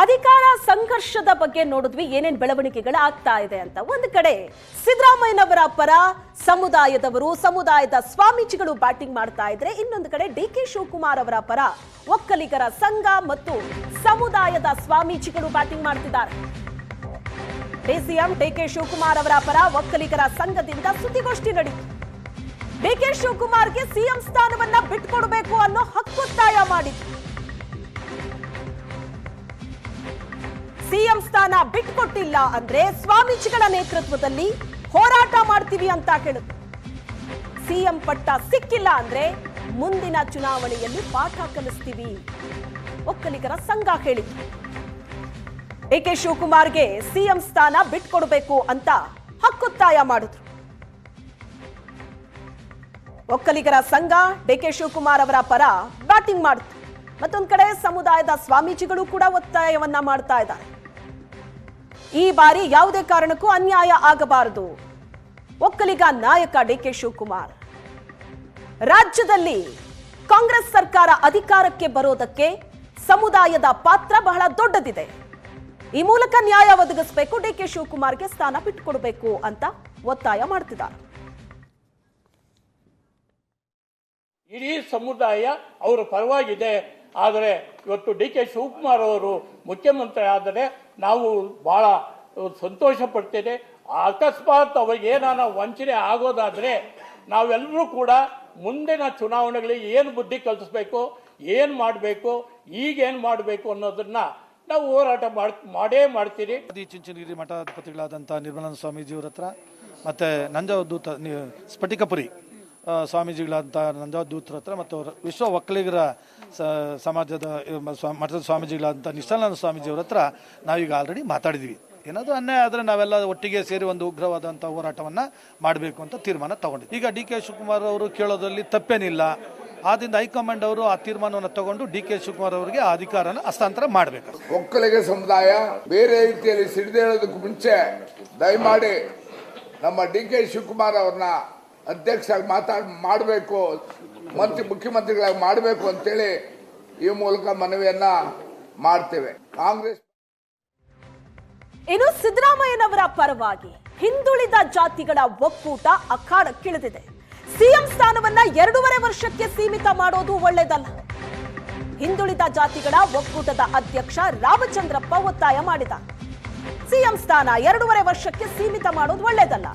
ಅಧಿಕಾರ ಸಂಘರ್ಷದ ಬಗ್ಗೆ ನೋಡಿದ್ವಿ, ಏನೇನು ಬೆಳವಣಿಗೆಗಳು ಆಗ್ತಾ ಇದೆ ಅಂತ. ಒಂದು ಕಡೆ ಸಿದ್ದರಾಮಯ್ಯನವರ ಪರ ಸಮುದಾಯದವರು, ಸಮುದಾಯದ ಸ್ವಾಮೀಜಿಗಳು ಬ್ಯಾಟಿಂಗ್ ಮಾಡ್ತಾ ಇದ್ರೆ, ಇನ್ನೊಂದು ಕಡೆ ಡಿ ಕೆ ಶಿವಕುಮಾರ್ ಅವರ ಪರ ಒಕ್ಕಲಿಗರ ಸಂಘ ಮತ್ತು ಸಮುದಾಯದ ಸ್ವಾಮೀಜಿಗಳು ಬ್ಯಾಟಿಂಗ್ ಮಾಡ್ತಿದ್ದಾರೆ. ಡಿಸಿಎಂ ಡಿ ಕೆ ಶಿವಕುಮಾರ್ ಅವರ ಪರ ಒಕ್ಕಲಿಗರ ಸಂಘದಿಂದ ಸುದ್ದಿಗೋಷ್ಠಿ ನಡೆಯಿತು ಡಿ ಕೆ ಶಿವಕುಮಾರ್ಗೆ ಸಿಎಂ ಸ್ಥಾನವನ್ನ ಬಿಟ್ಕೊಡ್ಬೇಕು ಅನ್ನೋ ಹಕ್ಕೊತ್ತಾಯ ಮಾಡಿದ್ರು. ಸಿಎಂ ಸ್ಥಾನ ಬಿಟ್ಕೊಟ್ಟಿಲ್ಲ ಅಂದ್ರೆ ಸ್ವಾಮೀಜಿಗಳ ನೇತೃತ್ವದಲ್ಲಿ ಹೋರಾಟ ಮಾಡ್ತೀವಿ ಅಂತ ಹೇಳಿದ್ರು ಸಿಎಂ ಪಟ್ಟ ಸಿಕ್ಕಿಲ್ಲ ಅಂದ್ರೆ ಮುಂದಿನ ಚುನಾವಣೆಯಲ್ಲಿ ಪಾಠ ಕಲಿಸ್ತೀವಿ. ಒಕ್ಕಲಿಗರ ಸಂಘ ಎ ಕೆ ಶಿವಕುಮಾರ್ಗೆ ಸಿಎಂ ಸ್ಥಾನ ಬಿಟ್ಕೊಡ್ಬೇಕು ಅಂತ ಹಕ್ಕೊತ್ತಾಯ ಮಾಡಿದ್ರು. ಒಕ್ಕಲಿಗರ ಸಂಘ ಡಿ ಕೆ ಶಿವಕುಮಾರ್ ಅವರ ಪರ ಬ್ಯಾಟಿಂಗ್ ಮಾಡಿತು ಮತ್ತೊಂದು ಕಡೆ ಸಮುದಾಯದ ಸ್ವಾಮೀಜಿಗಳು ಕೂಡ ಒತ್ತಾಯವನ್ನ ಮಾಡ್ತಾ ಇದ್ದಾರೆ. ಈ ಬಾರಿ ಯಾವುದೇ ಕಾರಣಕ್ಕೂ ಅನ್ಯಾಯ ಆಗಬಾರದು. ಒಕ್ಕಲಿಗ ನಾಯಕ ಡಿ ಕೆ ಶಿವಕುಮಾರ್. ರಾಜ್ಯದಲ್ಲಿ ಕಾಂಗ್ರೆಸ್ ಸರ್ಕಾರ ಅಧಿಕಾರಕ್ಕೆ ಬರೋದಕ್ಕೆ ಸಮುದಾಯದ ಪಾತ್ರ ಬಹಳ ದೊಡ್ಡದಿದೆ. ಈ ಮೂಲಕ ನ್ಯಾಯ ಒದಗಿಸಬೇಕು ಡಿ ಕೆ ಶಿವಕುಮಾರ್ಗೆ ಸ್ಥಾನ ಬಿಟ್ಟುಕೊಡಬೇಕು ಅಂತ ಒತ್ತಾಯ ಮಾಡ್ತಿದ್ದಾರೆ. ಇಡೀ ಸಮುದಾಯ ಅವರ ಪರವಾಗಿದೆ. ಆದರೆ ಇವತ್ತು ಡಿ ಕೆ ಶಿವಕುಮಾರ್ ಅವರು ಮುಖ್ಯಮಂತ್ರಿ ಆದರೆ ನಾವು ಭಾಳ ಸಂತೋಷ ಪಡ್ತೇನೆ ಅಕಸ್ಮಾತ್ ಅವಾಗ ಏನಾನ ವಂಚನೆ ಆಗೋದಾದರೆ ನಾವೆಲ್ಲರೂ ಕೂಡ ಮುಂದಿನ ಚುನಾವಣೆಗಳಿಗೆ ಏನು ಬುದ್ಧಿ ಕಲಿಸ್ಬೇಕು ಏನು ಮಾಡಬೇಕು ಈಗೇನು ಮಾಡಬೇಕು ಅನ್ನೋದನ್ನ ನಾವು ಹೋರಾಟ ಮಾಡಿ, ಮಾಡೇ ಮಾಡ್ತೀರಿ. ಚುಂಚನಗಿರಿ ಮಠಾಧಿಪತಿಗಳಾದಂಥ ನಿರ್ಮಲಾನಂದ ಸ್ವಾಮೀಜಿಯವ್ರ ಹತ್ರ, ಮತ್ತು ನಿ- ಸ್ಫಟಿಕಪುರಿ. ಆ, ನಂಜಾದೂತ್ರ ಹತ್ರ ಮತ್ತು ವಿಶ್ವ ಒಕ್ಕಲಿಗರ ಸಮಾಜದ ಮಠದ ಸ್ವಾಮೀಜಿಗಳಾದಂಥ ನಿಶ್ಚಲಾನಂದ ಸ್ವಾಮೀಜಿಯವ್ರ ಹತ್ರ ನಾವೀಗ ಆಲ್ರೆಡಿ ಮಾತಾಡಿದ್ವಿ. ಏನಾದರೂ ಅನ್ಯಾಯ ಆದರೆ ನಾವೆಲ್ಲ ಒಟ್ಟಿಗೆ ಸೇರಿ ಒಂದು ಉಗ್ರವಾದಂಥ ಹೋರಾಟವನ್ನು ಮಾಡಬೇಕು ಅಂತ ತೀರ್ಮಾನ ತಗೊಂಡಿದ್ವಿ. ಈಗ ಡಿ ಕೆ ಶಿವಕುಮಾರ್ ಅವರು ಕೇಳೋದ್ರಲ್ಲಿ ತಪ್ಪೇನಿಲ್ಲ. ಆದ್ದರಿಂದ ಹೈಕಮಾಂಡ್ ಅವರು ಆ ತೀರ್ಮಾನವನ್ನು ತಗೊಂಡು ಡಿ ಕೆ ಶಿವಕುಮಾರ್ ಅವರಿಗೆ ಆ ಅಧಿಕಾರನ ಹಸ್ತಾಂತರ ಮಾಡಬೇಕು. ಒಕ್ಕಲಿಗ ಸಮುದಾಯ ಬೇರೆ ರೀತಿಯಲ್ಲಿ ಸಿಡಿದೇಳೋದಕ್ಕೂ ಮುಂಚೆ ದಯಮಾಡಿ ನಮ್ಮ ಡಿ ಕೆ ಶಿವಕುಮಾರ್ ಅವ್ರನ್ನ ಅಧ್ಯಕ್ಷರಾಗಿ ಮಾತಾಡ್, ಮಾಡಬೇಕು, ಮಂತ್ರಿ, ಮುಖ್ಯಮಂತ್ರಿಗಳಾಗಿ ಮಾಡಬೇಕು ಅಂತೇಳಿ ಈ ಮೂಲಕ ಮನವಿಯನ್ನ ಮಾಡ್ತೇವೆ. ಕಾಂಗ್ರೆಸ್ ಇನ್ನು ಸಿದ್ದರಾಮಯ್ಯನವರ ಪರವಾಗಿ ಹಿಂದುಳಿದ ಜಾತಿಗಳ ಒಕ್ಕೂಟ ಅಖಾಡಕ್ಕಿಳಿದಿದೆ. ಸಿಎಂ ಸ್ಥಾನವನ್ನ ಎರಡೂವರೆ ವರ್ಷಕ್ಕೆ ಸೀಮಿತ ಮಾಡೋದು ಒಳ್ಳೆಯದಲ್ಲ. ಹಿಂದುಳಿದ ಜಾತಿಗಳ ಒಕ್ಕೂಟದ ಅಧ್ಯಕ್ಷ ರಾಮಚಂದ್ರಪ್ಪ ಒತ್ತಾಯ ಮಾಡಿದ ಸಿಎಂ ಸ್ಥಾನ ಎರಡೂವರೆ ವರ್ಷಕ್ಕೆ ಸೀಮಿತ ಮಾಡೋದು ಒಳ್ಳೇದಲ್ಲ.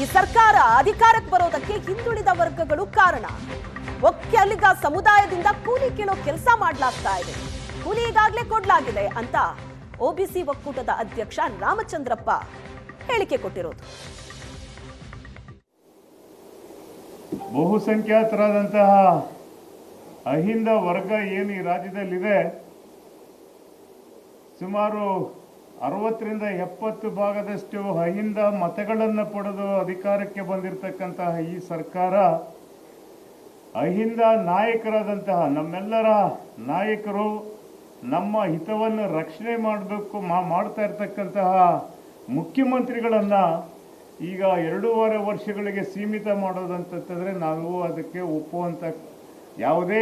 ಈ ಸರ್ಕಾರ ಅಧಿಕಾರಕ್ಕೆ ಬರೋದಕ್ಕೆ ಹಿಂದುಳಿದ ವರ್ಗಗಳು ಕಾರಣ. ಒಕ್ಕಲಿಗ ಸಮುದಾಯದಿಂದ ಕೂಲಿ ಕೇಳೋ ಕೆಲಸ ಮಾಡ್ಲಾಗ್ತಾ ಇದೆ. ಕೂಲಿ ಈಗಾಗಲೇ ಕೊಡ್ಲಾಗಿದೆ ಅಂತ ಒಬಿಸಿ ಒಕ್ಕೂಟದ ಅಧ್ಯಕ್ಷ ರಾಮಚಂದ್ರಪ್ಪ ಹೇಳಿಕೆ ಕೊಟ್ಟಿರೋದು. ಬಹುಸಂಖ್ಯಾತರಾದಂತಹ ಅಹಿಂದ ವರ್ಗ ಏನು ಈ ರಾಜ್ಯದಲ್ಲಿದೆ? ಸುಮಾರು ಅರವತ್ತರಿಂದ ಎಪ್ಪತ್ತು ಭಾಗದಷ್ಟು ಅಹಿಂದ ಮತಗಳನ್ನು ಪಡೆದು ಅಧಿಕಾರಕ್ಕೆ ಬಂದಿರತಕ್ಕಂತಹ ಈ ಸರ್ಕಾರ ಅಹಿಂದ ನಾಯಕರಾದಂತಹ ನಮ್ಮೆಲ್ಲರ ನಾಯಕರು ನಮ್ಮ ಹಿತವನ್ನು ರಕ್ಷಣೆ ಮಾಡಬೇಕು ಮಾ ಮಾಡ್ತಾ ಇರ್ತಕ್ಕಂತಹ ಮುಖ್ಯಮಂತ್ರಿಗಳನ್ನು ಈಗ ಎರಡೂವರೆ ವರ್ಷಗಳಿಗೆ ಸೀಮಿತ ಮಾಡೋದಂತಂತಂದರೆ ನಾವು ಅದಕ್ಕೆ ಒಪ್ಪುವಂಥ ಯಾವುದೇ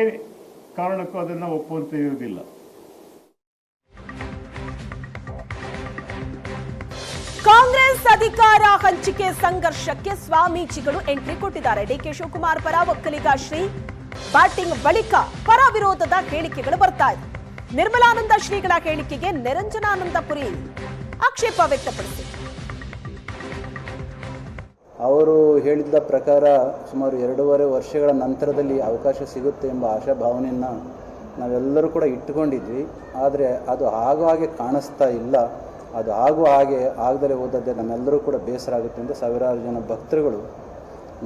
ಕಾರಣಕ್ಕೂ ಅದನ್ನು ಒಪ್ಪುವಂತ ಇರುವುದಿಲ್ಲ. ಕಾಂಗ್ರೆಸ್ ಅಧಿಕಾರ ಹಂಚಿಕೆ ಸಂಘರ್ಷಕ್ಕೆ ಸ್ವಾಮೀಜಿಗಳು ಎಂಟ್ರಿ ಕೊಟ್ಟಿದ್ದಾರೆ. ಡಿಕೆ ಶಿವಕುಮಾರ್ ಪರ ಒಕ್ಕಲಿಗ ಶ್ರೀ ಬ್ಯಾಟಿಂಗ್ ಬಳಿಕ ಪರ ವಿರೋಧದ ಹೇಳಿಕೆಗಳು ಬರ್ತಾ ಇದೆ. ನಿರ್ಮಲಾನಂದ ಶ್ರೀಗಳ ಹೇಳಿಕೆಗೆ ನಿರಂಜನಾನಂದಪುರಿ ಆಕ್ಷೇಪ ವ್ಯಕ್ತಪಡಿಸಿದರು ಅವರು ಹೇಳಿದ ಪ್ರಕಾರ ಸುಮಾರು ಎರಡೂವರೆ ವರ್ಷಗಳ ನಂತರದಲ್ಲಿ ಅವಕಾಶ ಸಿಗುತ್ತೆ ಎಂಬ ಆಶಾಭಾವನೆಯನ್ನು ನಾವೆಲ್ಲರೂ ಕೂಡ ಇಟ್ಟುಕೊಂಡಿದ್ವಿ. ಆದರೆ ಅದು ಆಗಾಗೆ ಕಾಣಿಸ್ತಾ ಇಲ್ಲ. ಅದು ಆಗುವ ಹಾಗೆ ಆಗದಲೇ ಹೋದದ್ದೇ ನಮ್ಮೆಲ್ಲರೂ ಕೂಡ ಬೇಸರ ಆಗುತ್ತೆ ಅಂತ ಸಾವಿರಾರು ಜನ ಭಕ್ತರುಗಳು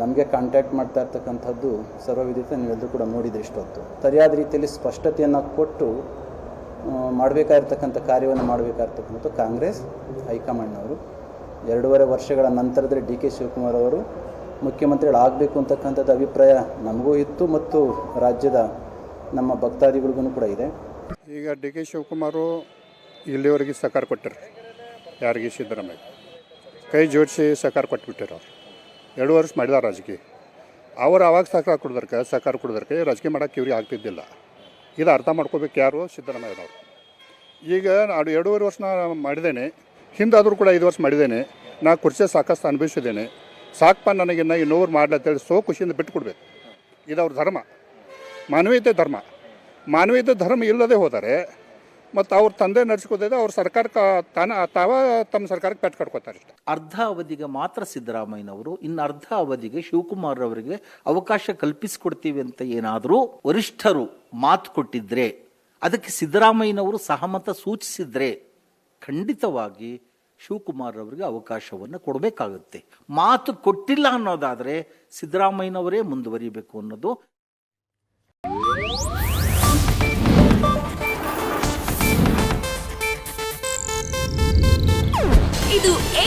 ನಮಗೆ ಕಾಂಟ್ಯಾಕ್ಟ್ ಮಾಡ್ತಾ ಇರ್ತಕ್ಕಂಥದ್ದು ಸರ್ವವಿದಿತ ನೀವೆಲ್ಲರೂ ಕೂಡ ನೋಡಿದ್ರಿ ಇಷ್ಟೊತ್ತು. ಸರಿಯಾದ ರೀತಿಯಲ್ಲಿ ಸ್ಪಷ್ಟತೆಯನ್ನು ಕೊಟ್ಟು ಮಾಡಬೇಕಾಗಿರ್ತಕ್ಕಂಥ ಕಾರ್ಯವನ್ನು ಮಾಡಬೇಕಾಗಿರ್ತಕ್ಕಂಥದ್ದು ಕಾಂಗ್ರೆಸ್, ಹೈಕಮಾಂಡ್ನವರು. ಎರಡೂವರೆ ವರ್ಷಗಳ ನಂತರದಲ್ಲಿ ಡಿ ಕೆ ಶಿವಕುಮಾರ್ ಅವರು ಮುಖ್ಯಮಂತ್ರಿಗಳಾಗಬೇಕು ಅಂತಕ್ಕಂಥದ್ದು ಅಭಿಪ್ರಾಯ ನಮಗೂ ಇತ್ತು ಮತ್ತು ರಾಜ್ಯದ ನಮ್ಮ ಭಕ್ತಾದಿಗಳಿಗೂ ಕೂಡ ಇದೆ. ಈಗ ಡಿ ಕೆ ಶಿವಕುಮಾರು ಇಲ್ಲಿವರೆಗೆ ಸಹಕಾರ ಕೊಟ್ಟರು. ಯಾರಿಗೆ ಸಿದ್ದರಾಮಯ್ಯ? ಕೈ ಜೋಡಿಸಿ ಸಹಕಾರ ಕೊಟ್ಬಿಟ್ಟಾರ ಅವ್ರು. ಎರಡು ವರ್ಷ ಮಾಡಿದಾರೆ ರಾಜಕೀಯ. ಅವ್ರು ಆವಾಗ ಸಹಕಾರ ಕೊಡೋದಕ್ಕೆ ಸಹಕಾರ ಕೊಡೋದಕ್ಕೆ ರಾಜಕೀಯ ಮಾಡೋಕ್ಕೆ ಇವ್ರಿಗೆ ಆಗ್ತಿದ್ದಿಲ್ಲ. ಇದು ಅರ್ಥ ಮಾಡ್ಕೋಬೇಕು ಯಾರು ಸಿದ್ದರಾಮಯ್ಯನವರು. ಈಗ ನಾನು ಎರಡೂವರೆ ವರ್ಷ ನಾನು ಮಾಡಿದ್ದೇನೆ. ಹಿಂದಾದರೂ ಕೂಡ ಐದು ವರ್ಷ ಮಾಡಿದ್ದೇನೆ. ನಾ ಕುರ್ಚಿ ಸಾಕಷ್ಟು ಅನುಭವಿಸಿದ್ದೇನೆ. ಸಾಕಪ್ಪ ನನಗಿನ್ನ ಇನ್ನೂರು ಮಾಡ್ಲತ್ತೇಳಿ ಸೋ ಖುಷಿಯಿಂದ ಬಿಟ್ಟು ಕೊಡ್ಬೇಕು ಇದು ಅವ್ರ ಧರ್ಮ. ಮಾನವೀಯತೆ ಧರ್ಮ. ಮಾನವೀಯತೆ ಧರ್ಮ ಇಲ್ಲದೆ ಹೋದರೆ ಮತ್ತು ಅವ್ರ ತಂದೆ ನಡೆಸ್ಕೋದಿದೆ ಅವ್ರ ಸರ್ಕಾರ ತಾನ, ತಾವ ತಮ್ಮ ಸರ್ಕಾರಕ್ಕೆ ಪೆಟ್ಟು ಕಟ್ಕೋತಾರೆ ಅರ್ಧ ಅವಧಿಗೆ ಮಾತ್ರ ಸಿದ್ದರಾಮಯ್ಯನವರು ಇನ್ನು ಅರ್ಧ ಅವಧಿಗೆ ಶಿವಕುಮಾರ್ ಅವರಿಗೆ ಅವಕಾಶ ಕಲ್ಪಿಸಿಕೊಡ್ತೀವಿ ಅಂತ ಏನಾದರೂ ವರಿಷ್ಠರು ಮಾತು ಕೊಟ್ಟಿದ್ರೆ, ಅದಕ್ಕೆ ಸಿದ್ದರಾಮಯ್ಯನವರು ಸಹಮತ ಸೂಚಿಸಿದ್ರೆ ಖಂಡಿತವಾಗಿ ಶಿವಕುಮಾರ್ ಅವರಿಗೆ ಅವಕಾಶವನ್ನು ಕೊಡಬೇಕಾಗುತ್ತೆ. ಮಾತು ಕೊಟ್ಟಿಲ್ಲ ಅನ್ನೋದಾದರೆ ಸಿದ್ದರಾಮಯ್ಯನವರೇ ಮುಂದುವರಿಬೇಕು ಅನ್ನೋದು